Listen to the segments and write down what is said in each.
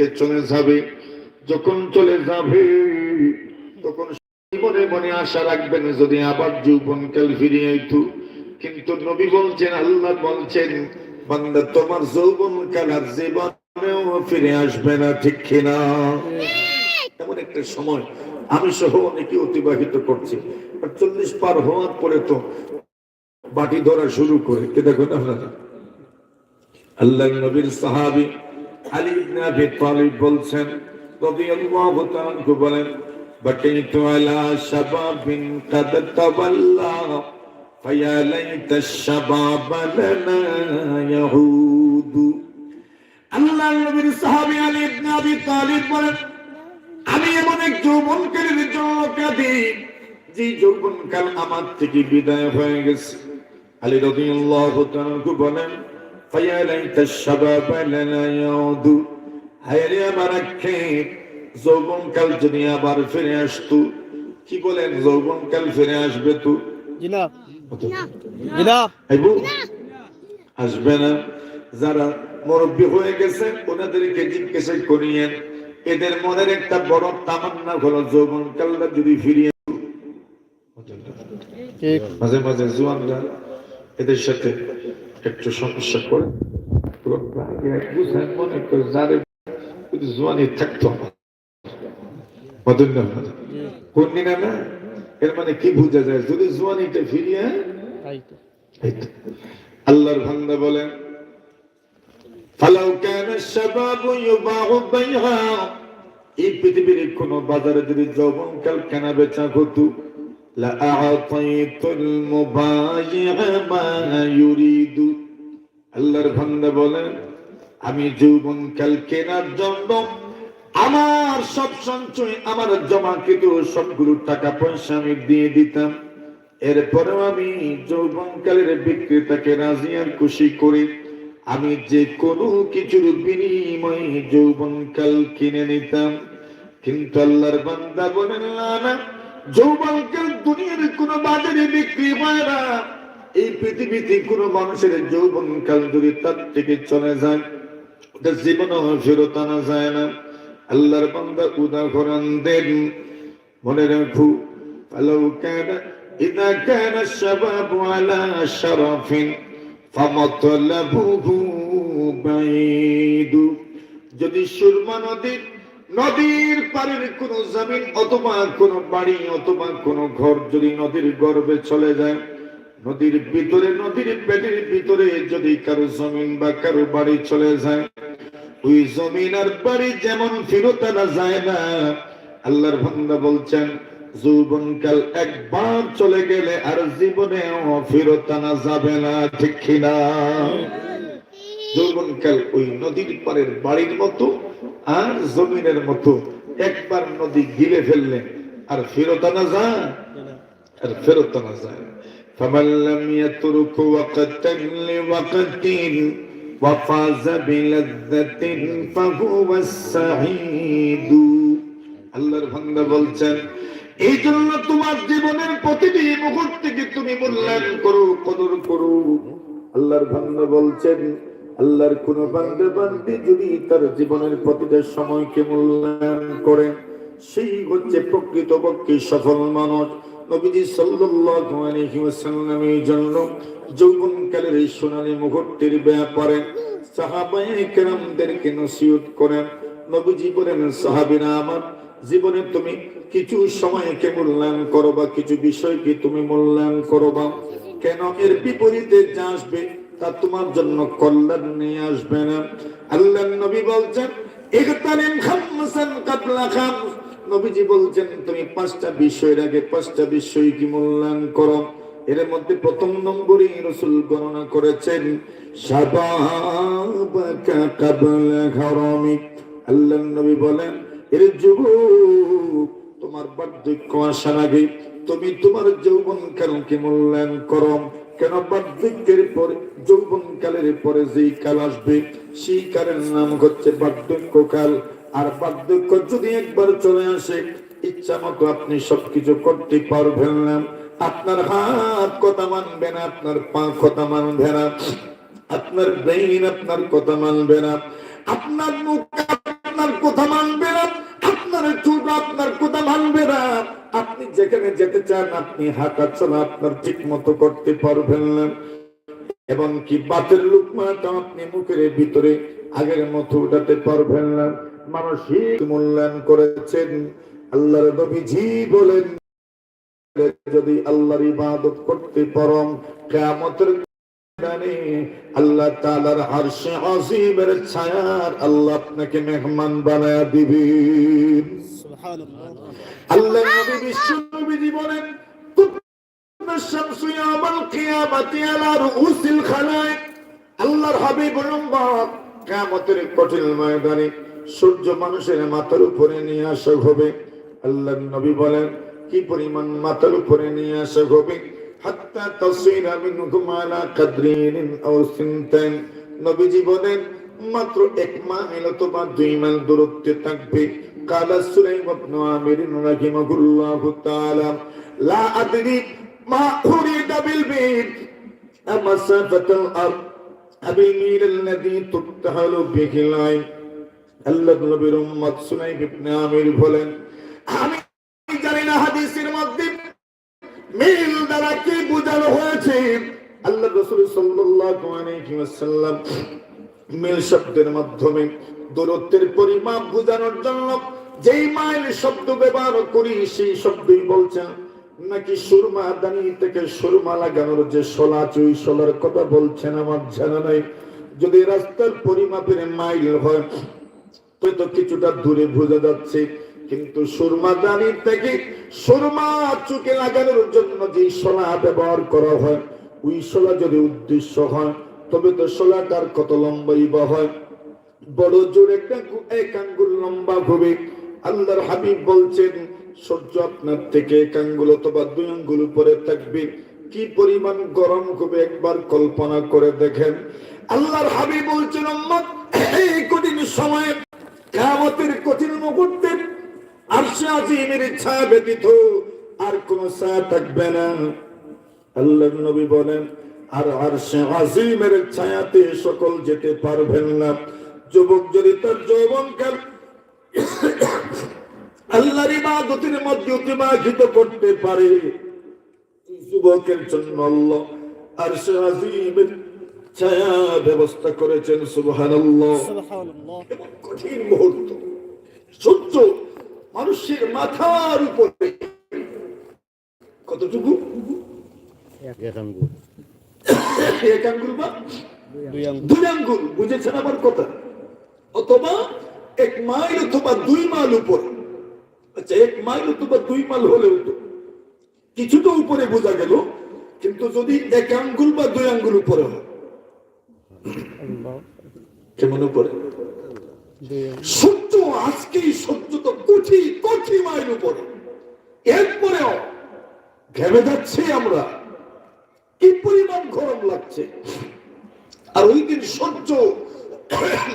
থেকে চলে যাবে, যখন চলে যাবে, তখন মনে মনে আশা রাখবেন যদি আবার যৌবনকাল ফিরে আইতু। কিন্তু নবী বলছেন, আল্লাহ বলছেন, বান্দা, তোমার যৌবনকাল আর জীবনেও ফিরে আসবে না, ঠিক এমন একটা সময় আমি সহ অনেকে অতিবাহিত করছি। চল্লিশ পার হওয়ার পরে তো বাটি ধরা শুরু করে। কে দেখুন আপনারা? আল্লাহ নবীর সাহাবী আলী ইবনে আবি তালিব বলছেন রাদিয়াল্লাহু তাআলা আনহু বলেন بقيت على شباب قد تولى فيا ليت الشباب لنا يعود আল্লাহ নবীর সাহাবী আলী ইবনে আবি তালিব বলেন আমি এমন এক যৌবনকালের জন্য কাঁদি যে যৌবনকাল আমার থেকে বিদায় হয়ে গেছে আলী রাদিয়াল্লাহু তাআলা আনহু বলেন فيا ليت الشباب لنا يعود হায়রে আমার আক্ষেপ যৌবনকাল যদি আবার ফিরে আসতো কি বলেন যৌবনকাল ফিরে আসবে তো জিনা জিনা আইবো আসবে না যারা মুরব্বী হয়ে গেছে ওনাদেরকে জিজ্ঞাসা করিয়েন এদের মনের একটা বড় তামান্না হলো যৌবনকালটা যদি ফিরিয়ে ঠিক মাঝে মাঝে জোয়ানরা এদের সাথে একটু সমস্যা করে মনে করে যারে জোয়ানি থাকতো কোন না এর মানে কি বোঝা যায় যদি জোয়ানিটা ফিরিয়ে। আল্লাহর বান্দা বলেন ফালাউ কানা ইউবাউ বাইহা এই পৃথিবীর কোন বাজারে যদি যৌবনকাল কেনা বেচা হতো আল্লাহর বান্দা বলেন, আমি যৌবনকাল কেনার জন্য আমার সব সঞ্চয়, আমার জমাকৃত সবগুলো টাকা পয়সা আমি দিয়ে দিতাম। এরপরেও আমি যৌবনকালের বিক্রেতাকে রাজি আর খুশি করে আমি যে কোনো কিছুর বিনিময়ে যৌবনকাল কিনে নিতাম। কিন্তু আল্লাহর বান্দা বলেন না না যৌবনকাল দুনিয়ার কোনো বাজারে বিক্রি হয় না এই পৃথিবীতে কোনো মানুষের যৌবনকাল যদি তার থেকে চলে যায় ওটা জীবনও ফেরত আনা যায় না আল্লাহর বান্দা উদাহরণ দেন মনে রাখো فلو كان إذا كان الشباب على شرف فمطلبه بعيد যদি সুরমা নদীর নদীর পারের কোন জমিন অথবা কোন বাড়ি অথবা কোন ঘর যদি নদীর গর্ভে চলে যায় নদীর ভিতরে নদীর পেটের ভিতরে যদি কারও জমিন বা কারও বাড়ি চলে যায় ওই জমিন আর বাড়ি যেমন ফেরত আনা যায় না। আল্লাহর বান্দা বলছেন যৌবনকাল একবার চলে গেলে আর জীবনে ফেরত আনা যাবে না ঠিক কিনা? যৌবনকাল ওই নদীর পারের বাড়ির মতো আর জমিনের মতো একবার নদী গিলে ফেললে আর ফেরত আনা যায় আর ফেরত আনা যায় فمن لم يترك وقتا لوقت وفاز بلذة فهو السعيد আল্লাহর বান্দা বলছেন এই জন্য তোমার জীবনের প্রতিটি মুহূর্তকে তুমি মূল্যায়ন করো কদর করো আল্লাহর বান্দা বলছেন আল্লাহর কোন বান্দা বান্দি যদি তার জীবনের প্রতিটা সময়কে মূল্যায়ন করে, সেই হচ্ছে প্রকৃতপক্ষে সফল মানুষ। নবীজি সাল্লাল্লাহু আলাইহি ওয়াসাল্লাম এই জন্য যৌবনকালের এই সোনালী মুহূর্তের ব্যাপারে সাহাবায়ে কেরামদেরকে নসিহত করেন। নবীজি বলেন, সাহাবীরা আমার, জীবনে তুমি কিছু সময়কে মূল্যায়ন করো বা কিছু বিষয়কে তুমি মূল্যায়ন করো বা কেন? এর বিপরীতে যা আসবে তা তোমার জন্য কল্যাণ নিয়ে আসবে না। আল্লাহ নবী বলছেন খামসান কাবলা খামস নবীজি বলছেন, তুমি পাঁচটা বিষয়ের আগে পাঁচটা বিষয় কি মূল্যায়ন করো? এর মধ্যে প্রথম নম্বরে রসুল গণনা করেছেন সাবাবাকা কাবলা হারামিক আল্লাহ নবী বলেন, এর যুবক, তোমার বার্ধক্য আসার আগে তুমি তোমার যৌবন কালকে মূল্যায়ন করো। কেন বার্ধক্যের পরে যৌবন কালের পরে যেই কাল আসবে, সেই কালের নাম হচ্ছে বার্ধক্য কাল আর বার্ধক্য যদি একবার চলে আসে, ইচ্ছা মতো আপনি সবকিছু করতে পারবেন না। আপনার হাত কথা মানবে না, আপনার পা কথা মানবে না, আপনার ব্রেইন আপনার কথা মানবে না। আপনার মুখ আপনার কথা মানবে আপনার কথা মানবে না। আপনি যেখানে যেতে চান, আপনি হাঁটা চলা আপনার ঠিক মতো করতে পারবেন না। এবং কি বাতের লুকমাটা আপনি মুখের ভিতরে আগের মতো উঠাতে পারবেন না। মানসিক মূল্যায়ন করেছেন। আল্লাহর নবীজি বলেন, যদি আল্লাহর ইবাদত করতে পারম কিয়ামতের ময়দানে আল্লাহ তাআলার আরশে আজিমের ছায়ার আল্লাহ আপনাকে মেহমান বানায়া দিবেন। সূর্য মানুষের মাথার উপরে নিয়ে আসা হবে। আল্লাহ নবী বলেন, কি পরিমাণ মাথার উপরে নিয়ে আসা হবে? হাত্তা তসিরা মিনহুম আলা কাদরিন আও সিনতাইন। নবীজি বলেন মাত্র এক মাইল অথবা দুই মাইল দূরত্বে থাকবে কালা সুলাইম ইবনে আমির রাহিমাহুল্লাহু তাআলা লা আদরি মা উরিদা বিল বাইত مسافة الأرض أبيميل الذي تبتهل به العين আল্লাহ নবীর উম্মত সুনাইব ইবনে আমির বলেন আমি জানি না হাদিসের মধ্যে মিল দ্বারা কি বোঝানো হয়েছে আল্লাহ রাসূল সাল্লাল্লাহু আলাইহি ওয়াসাল্লাম মিল শব্দের মাধ্যমে দূরত্বের পরিমাপ বোঝানোর জন্য যেই মাইল শব্দ ব্যবহার করি, সেই শব্দই বলছেন নাকি সুরমা দানি থেকে সুরমা লাগানোর যে শোলা চুই শোলার কথা বলছেন আমার জানা নাই। যদি রাস্তার পরিমাপের মাইল হয়, তো কিছুটা দূরে বোঝা যাচ্ছে। কিন্তু সুরমা দানির থেকে সুরমা চুকে লাগানোর জন্য যে শোলা ব্যবহার করা হয়, ওই শোলা যদি উদ্দেশ্য হয় তবে তো শোলাটার কত লম্বাই বা হয়? বড় জোর একটা এক আঙ্গুল লম্বা হবে আল্লাহর হাবিব বলছেন, সূর্য আপনার থেকে এক আঙ্গুল অথবা দুই আঙ্গুল উপরে থাকবে। কি পরিমাণ গরম হবে একবার কল্পনা করে দেখেন। আল্লাহর হাবিব বলছেন এই কঠিন সময়ে কিয়ামতের কঠিন মুহূর্তে আরশে আজিমের ছায়া ব্যতীত আর কোন ছায়া থাকবে না। আল্লাহ নবী বলেন আর আর আরশে আজিমের ছায়াতে সকল যেতে পারবেন না। যুবক যদি তার যৌবনকাল আল্লাহর ইবাদতের মধ্যে অতিবাহিত করতে পারে যুবকের জন্য আল্লাহ আরশে আজিমের ছায়া ব্যবস্থা করেছেন সুবহানাল্লাহ। সুবহানাল্লাহ। কঠিন মুহূর্ত সূর্য মানুষের মাথার উপরে কতটুকু? এক আঙ্গুল এক আঙ্গুল বা? দুই আঙ্গুল। দুই আঙ্গুল বুঝেছেন আমার কথা? অথবা এক মাইল অথবা দুই মাইল উপরে। আচ্ছা এক মাইল অথবা দুই মাইল হলেও তো কিছুটা উপরে বোঝা গেল কিন্তু যদি এক আঙ্গুল বা দুই আঙ্গুল উপরে হয়। কেমন উপরে? দুই আঙ্গুল। সূর্য আজকেই সূর্য তো কোটি কোটি মাইল উপরে। এরপরেও ঘেমে যাচ্ছি আমরা। লাগছে আর ওই দিন সূর্য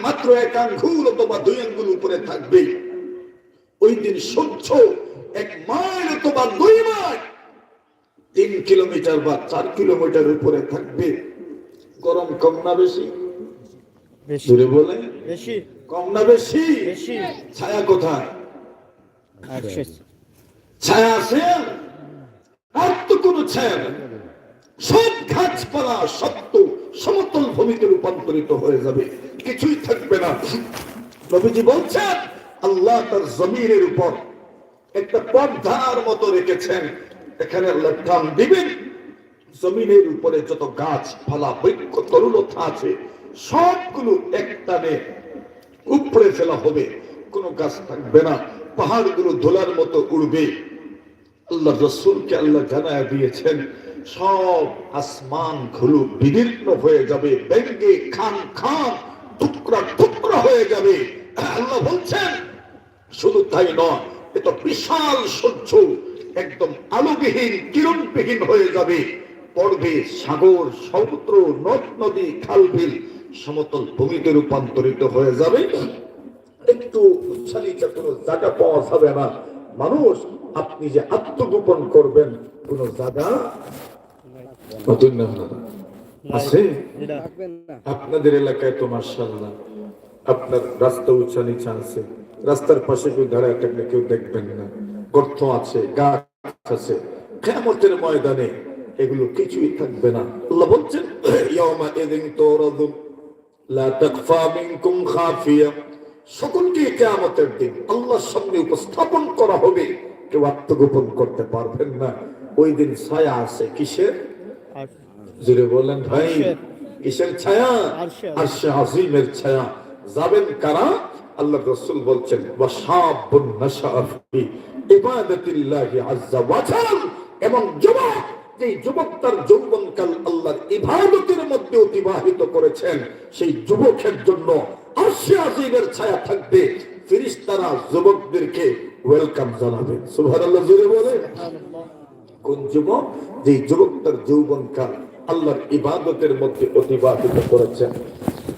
মাত্র এক আঙ্গুল অথবা দুই আঙ্গুল উপরে থাকবে। ওই দিন সূর্য এক মাইল অথবা দুই মাইল তিন কিলোমিটার বা চার কিলোমিটার উপরে থাকবে। গরম কম না বেশি? বেশি। বলে বেশি। কম না বেশি? বেশি। ছায়া কোথায়? ছায়া আছে? আর তো কোনো ছায়া নেই। সব গাছপালা সত্য, সমতল ভূমিতে রূপান্তরিত হয়ে যাবে। কিছুই থাকবে না। নবীজি বলছেন, আল্লাহ তার জমিনের উপর একটা পর্দার মতো রেখেছেন। এখানে আল্লাহ দিবেন। জমিনের উপরে যত গাছপালা বৈক্য তরুলতা আছে, সবগুলো একটানে উপড়ে ফেলা হবে। কোনো গাছ থাকবে না। পাহাড়গুলো ধোলার মতো উড়বে। আল্লাহ রসুলকে আল্লাহ জানায় দিয়েছেন সব আসমানগুলো বিদীর্ণ হয়ে যাবে ব্যঙ্গে খান খান, টুকরা টুকরা হয়ে যাবে। আল্লাহ বলছেন, শুধু তাই নয় এটা বিশাল সহ্য একদম আলোবিহীন, কিরণবিহীন হয়ে যাবে। পড়বে সাগর, সমুদ্র, নদ, নদী খাল বিল সমতল ভূমিতে রূপান্তরিত হয়ে যাবে। একটু উচ্ছালিত কোনো জায়গা পাওয়া যাবে না। মানুষ, আপনি যে আত্মগোপন করবেন, কোনো জায়গা নতুন আছে? আপনাদের এলাকায় তো মার্শাল্লাহ আপনার রাস্তা উঁচা নিচা আছে। রাস্তার পাশে কেউ দাঁড়ায় থাকলে কেউ দেখবেন না। গর্ত আছে গাছ আছে। কেমতের ময়দানে এগুলো কিছুই থাকবে না। আল্লাহ বলছেন তুরাদুন লা তাখফা মিনকুম খাফিয়া। সকলকে কিয়ামতের দিন আল্লাহর সামনে উপস্থাপন করা হবে। কেউ আত্মগোপন করতে পারবেন না। ওই দিন ছায়া আছে কিসের? জুড়ে বললেন ভাই কিসের ছায়া? আরশের। আরশে আজিমের ছায়া। যাবেন কারা? আল্লাহ রাসূল বলছেন ইবাদাতিল্লাহি এবং যুবক যে যুবক তার যৌবনকাল আল্লাহর ইবাদতের মধ্যে অতিবাহিত করেছেন সেই যুবকের জন্য আরশে আজিমের ছায়া থাকবে। ফিরিস্তারা যুবকদেরকে ওয়েলকাম জানাবে সুবহানাল্লাহ জোরে বলে কোন যুবক? যে যুবক তার যৌবনকাল আল্লাহর ইবাদতের মধ্যে অতিবাহিত করেছেন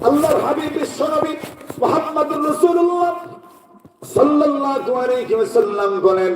আল্লাহর হাবিব, বিশ্বনবী মোহাম্মদ রসুল্লাহ সাল্লাল্লাহু আলাইহি ওয়াসাল্লাম বলেন